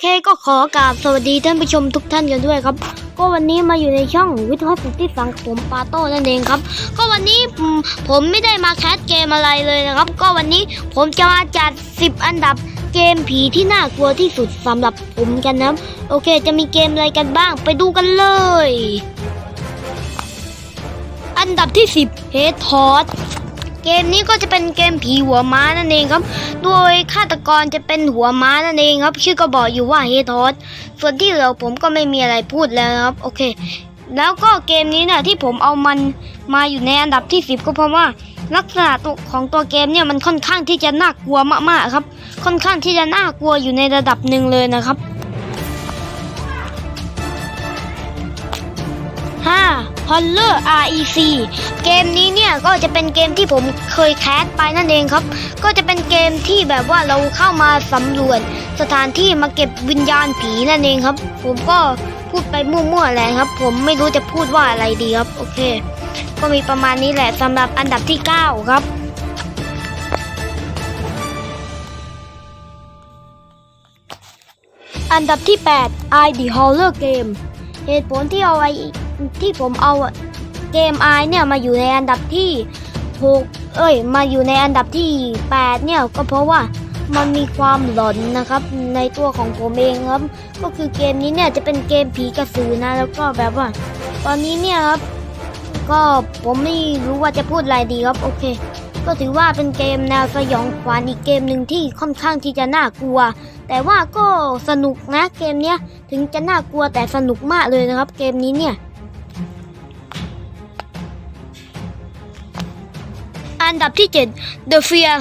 เคก็ขอกราบสวัสดีท่านผู้ชมทุกท่านกันด้วยครับ ก็วันนี้มาอยู่ในช่องวิทยาสุทธิสังผมปาโต้นั่นเองครับ ก็วันนี้ผมไม่ได้มาแคสเกมอะไรเลยนะครับ ก็วันนี้ผมจะมาจัด 10 อันดับเกมผีที่น่ากลัวที่สุดสำหรับผมกันนะครับ โอเคจะมีเกมอะไรกันบ้างไปดูกันเลย อันดับที่ 10 Head t o s เกมนี้ก็จะเป็นเกมผีหัวม้านั่นเองครับ โดยฆาตกรจะเป็นหัวม้านั่นเองครับ ชื่อก็บอกอยู่ว่าเฮทอสส่วนที่เหลือผมก็ไม่มีอะไรพูดแล้วครับ โอเค แล้วก็เกมนี้เนี่ยที่ผมเอามันมาอยู่ในอันดับที่ 10 ก็เพราะว่าลักษณะตัวของตัวเกมเนี่ยมันค่อนข้างที่จะน่ากลัวมากๆครับ ค่อนข้างที่จะน่ากลัวอยู่ในระดับหนึ่งเลยนะครับ 5 Horror REC เกมนี้เนี่ยก็จะเป็นเกมที่ผมเคยแคสไปนั่นเองครับ ก็จะเป็นเกมที่แบบว่าเราเข้ามาสำรวจสถานที่มาเก็บวิญญาณผีนั่นเองครับ ผมก็พูดไปมั่วๆแหละครับ ผมไม่รู้จะพูดว่าอะไรดีครับ โอเค ก็มีประมาณนี้แหละสำหรับอันดับที่ 9 ครับอันดับที่ 8 I The Horror Game เหตุผลที่เอาไอ ที่ผมเอาเกม I เนี่ยมาอยู่ในอันดับที่6เอ้ย มาอยู่ในอันดับที่ 8 เนี่ยก็เพราะว่ามันมีความหลอนนะครับ ในตัวของผมเองครับ ก็คือเกมนี้เนี่ยจะเป็นเกมผีกระสือนะ แล้วก็แบบว่า ตอนนี้เนี่ยครับ ก็ผมไม่รู้ว่าจะพูดอะไรดีครับโอเค ก็ถือว่าเป็นเกมแนวสยองขวัญอีกเกมหนึ่งที่ค่อนข้างที่จะน่ากลัว แต่ว่าก็สนุกนะเกมเนี้ยถึงจะน่ากลัวแต่สนุกมากเลยนะครับ เกมนี้เนี่ย อันดับที่ 7 The Fear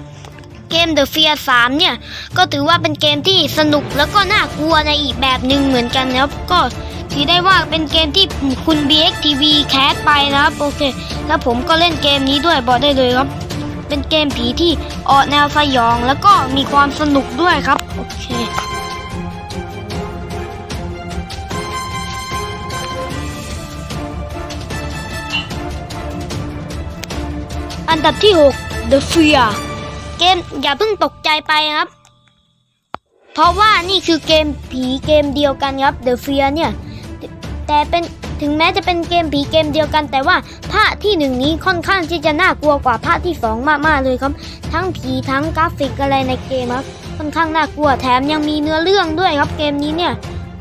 3 เกม The Fear 3 เนี่ย ก็ถือว่าเป็นเกมที่สนุกแล้วก็น่ากลัวในอีกแบบหนึ่งเหมือนกันนะครับก็ถือได้ว่าเป็นเกมที่คุณ BXTV แคสไปนะครับโอเค แล้วผมก็เล่นเกมนี้ด้วยบอกได้เลยครับ เป็นเกมผีที่ออกแนวสยองแล้วก็มีความสนุกด้วยครับ โอเค อันดับที่ 6 The Fear เกมอย่าเพิ่งตกใจไปครับ เพราะว่านี่คือเกมผีเกมเดียวกันครับ The Fear เนี่ย แต่เป็นถึงแม้จะเป็นเกมผีเกมเดียวกัน แต่ว่าภาคที่หนึ่งนี้ค่อนข้างที่จะน่ากลัวกว่าภาคที่สองมากๆเลยครับ ทั้งผีทั้งกราฟิกอะไรในเกมครับค่อนข้างน่ากลัวแถมยังมีเนื้อเรื่องด้วยครับเกมนี้เนี่ย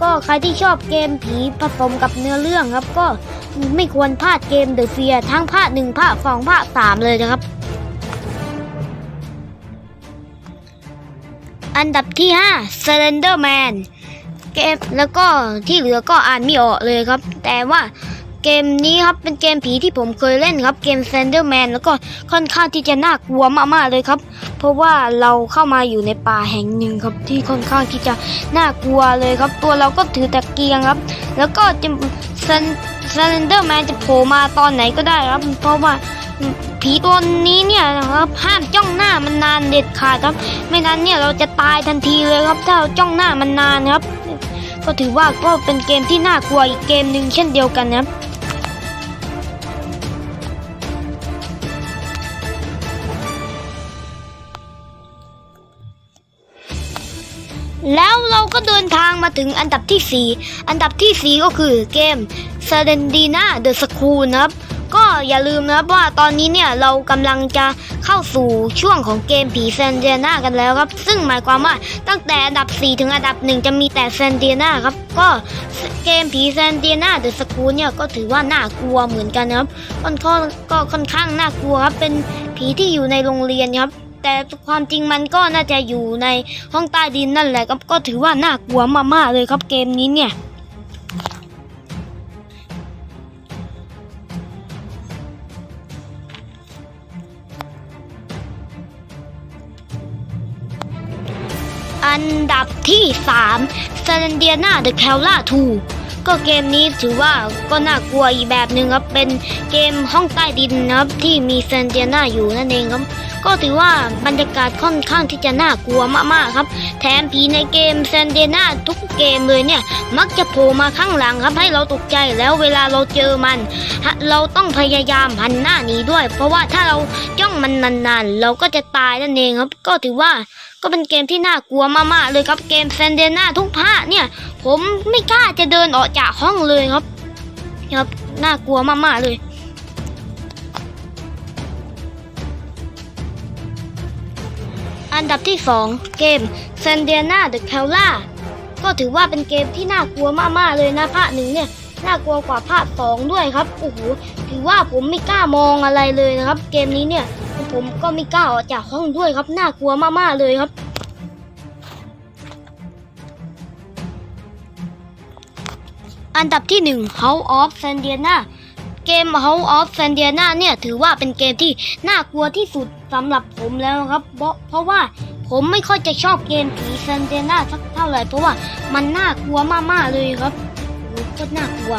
ก็ใครที่ชอบเกมผีผสมกับเนื้อเรื่องครับ ก็ไม่ควรพลาดเกมเดอะเฟียทั้งภาคหนึ่งภาคสองภาคสามเลยนะครับ อันดับที่5 Slender Man เกมแล้วก็ที่เหลือก็อ่านไม่ออกเลยครับ แต่ว่า เกมนี้ครับเป็นเกมผีที่ผมเคยเล่นครับเกม Slender Man แล้วก็ค่อนข้างที่จะน่ากลัวมากๆเลยครับ เพราะว่าเราเข้ามาอยู่ในป่าแห่งหนึ่งครับที่ค่อนข้างที่จะน่ากลัวเลยครับ ตัวเราก็ถือตะเกียงครับ แล้วก็จะ Slender Man จะโผล่มาตอนไหนก็ได้ครับ เพราะว่าผีตัวนี้เนี่ยนะครับห้ามจ้องหน้ามันนานเด็ดขาดครับ ไม่นั้นเนี่ยเราจะตายทันทีเลยครับ ถ้าเราจ้องหน้ามันนานครับ ก็ถือว่าก็เป็นเกมที่น่ากลัวอีกเกมหนึ่งเช่นเดียวกันนะครับ แล้วเราก็เดินทางมาถึงอันดับที่ 4 อันดับทีสี่ 4 ก็คือเกม s e r e n d i n a The School นะครับ ก็อย่าลืมนะครับว่าตอนนี้เนี่ยเรากำลังจะเข้าสู่ช่วงของเกมผีเซนเดียนากันแล้วครับ ซึ่งหมายความว่าตั้งแต่อันดับ 4 ถึงอันดับ 1 จะมีแต่เซนเดียนาครับ ก็เกมผีเซนเดียนาเดอะสกูเนี่ยก็ถือว่าน่ากลัวเหมือนกันนะครับค่อนข้างก็ค่อนข้างน่ากลัวครับเป็นผีที่อยู่ในโรงเรียนครับ แต่ความจริงมันก็น่าจะอยู่ในห้องใต้ดินนั่นแหละครับก็ถือว่าน่ากลัวมากๆเลยครับเกมนี้เนี่ยอันดับที่3 s a l a n d i a n a The c a l a 2ก็เกมนี้ถือว่าก็น่ากลัวอีกแบบหนึ่งครับ เป็นเกมห้องใต้ดินนะครับ ที่มี s a l a n d i a n a อยู่นั่นเองครับ ก็ถือว่าบรรยากาศค่อนข้างที่จะน่ากลัวมากๆครับ แถมผีในเกม s a n d i a n a ทุกเกมเลยเนี่ย มักจะโผล่มาข้างหลังครับให้เราตกใจแล้วเวลาเราเจอมัน เราต้องพยายามหันหน้าหนีด้วย เพราะว่าถ้าเราจ้องมันนานๆ เราก็จะตายนั่นเองครับ ก็ถือว่าก็เป็นเกมที่น่ากลัวมากๆเลยครับเกมแซนเดน่าทุกภาคเนี่ย ผมไม่กล้าจะเดินออกจากห้องเลยครับครับน่ากลัวมากๆเลย อันดับที่ 2 เกม s a n d i a n a the c a l a ก็ถือว่าเป็นเกมที่น่ากลัวมากๆเลยนะภาคหนึ่งเนี่ยน่ากลัวกว่าภาคสองด้วยครับโอ้โหถือว่าผมไม่กล้ามองอะไรเลยนะครับ เกมนี้เนี่ยผมก็ไม่กล้าออกจากห้องด้วยครับน่ากลัวมากๆเลยครับอันดับที่ 1 House of Sandiana เกม House of Sandiana เนี่ยถือว่าเป็นเกมที่น่ากลัวที่สุด สำหรับผมแล้วครับ เพราะเพราะว่าผมไม่ค่อยจะชอบเกมผี Sandiana สักเท่าไหร่เพราะว่ามันน่ากลัวมากๆเลยครับโอ้โคตรน่ากลัว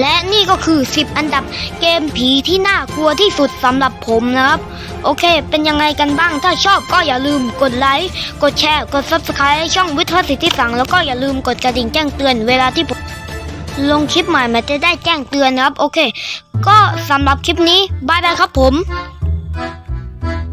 และนี่ก็คือ 10 อันดับเกมผีที่น่ากลัวที่สุดสำหรับผมนะครับ โอเค เป็นยังไงกันบ้าง ถ้าชอบก็อย่าลืมกดไลค์ กดแชร์ กด Subscribe ช่องวิทยาสิทธิสัง แล้วก็อย่าลืมกดกระดิ่งแจ้งเตือนเวลาที่ผม ลงคลิปใหม่มันจะได้แจ้งเตือนนะครับ โอเค ก็สำหรับคลิปนี้บายบายครับผม